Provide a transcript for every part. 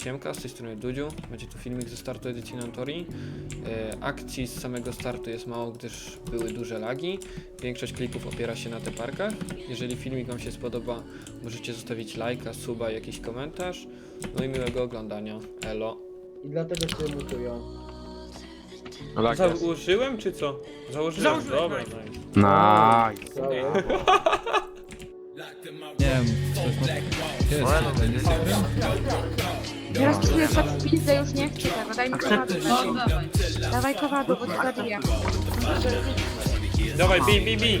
Siemka, z tej strony Dudziu. Będzie tu filmik ze startu edycji Nantori. E, akcji z samego startu jest mało, gdyż były duże lagi. Większość klików opiera się na te parkach. Jeżeli filmik Wam się spodoba, możecie zostawić lajka, suba, jakiś komentarz. No i miłego oglądania. Elo. I dlatego cię mutują. Założyłem czy co? Założyłem, Założyłeś, dobra. nice. nice. Nie wiem, Teraz czuję pizdę, już nie chcę tego, daj mi kowadło. Dawaj kowadło, bo ci zabiję. Dawaj, bij, bij, bij.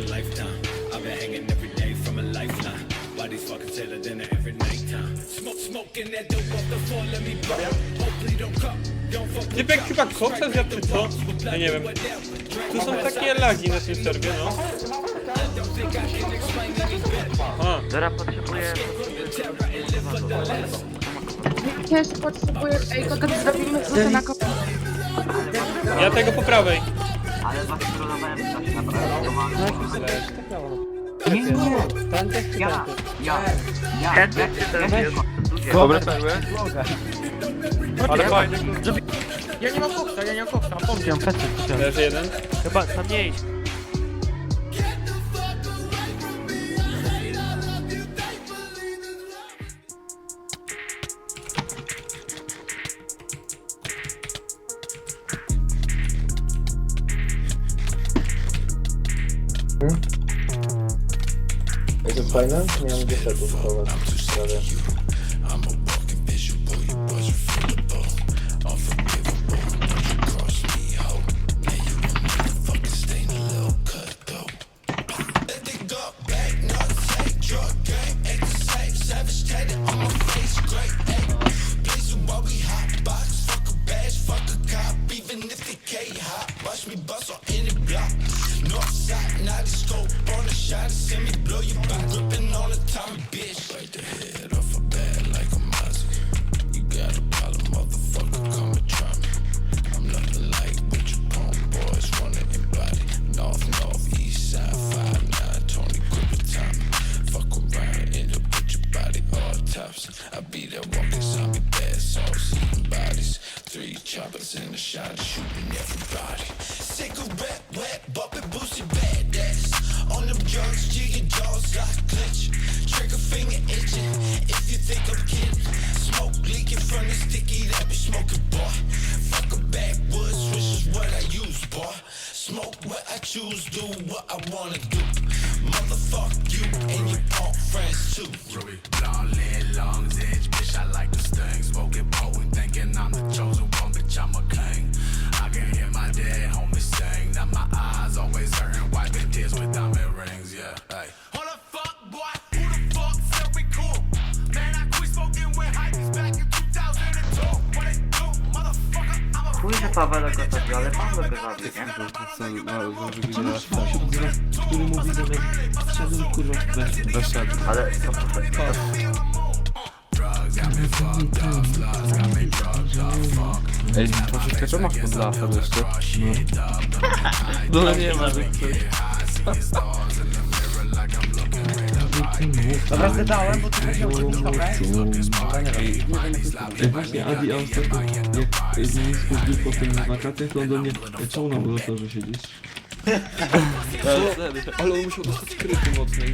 Typek chyba koksa zjadł czy co? Ja nie wiem. Tu są takie lagi na tym serwie, no. A, Zara potrzebuje... Też potrzebuję, ej, kogo zrobimy wrzucę na kowadło. ja tego po prawej. Ale was trollowałem tak naprawdę. Nie, nie, Tantek czy Ja, Tantek? ja, ja, ja, ja, ja, Dobre perły. Ale fajnie. Ja nie mam koksa, ja nie mam koksa, pomnę. Leży jeden. Chyba tam mniej. Jest to? Nie mam gdzie setów chować. Try to send me blow your by gripping on the Tommy, bitch. Bite the head off a bag like a Mozzie. You got a problem, motherfucker, come and try me. I'm nothing like what you punk boys running in body. North, north, east side, five, nine, Tony Cooper time. Fuck around, end up with your body all tops. I be that walking zombie, bad sauce, eating bodies. Three choppers in the shot, shooting everybody. Cigarette wet. smoke it, boy. Fuck a backwoods, which is what I use, boy. Smoke what I choose, do what I wanna do. Motherfuck you and your punk friends too. Ruby, blonde, long edge, bitch, I like the sting. Smoking, blowing, Chuj, że Paweł go zabił, ale Paweł go zabił, nie? który mówi zamiast wszedłem kurwa w bez Ale to to Ej, troszeczkę co masz pod lafem jeszcze? No, no nie ma, że Dobra, zdałem, bo tu musiał Ej, właśnie Adi, a ostatnio jak nie spędził potem na wakacjach, to on do mnie czemu na laboratorze siedzisz? Ale on musiał dostać kryty mocnej.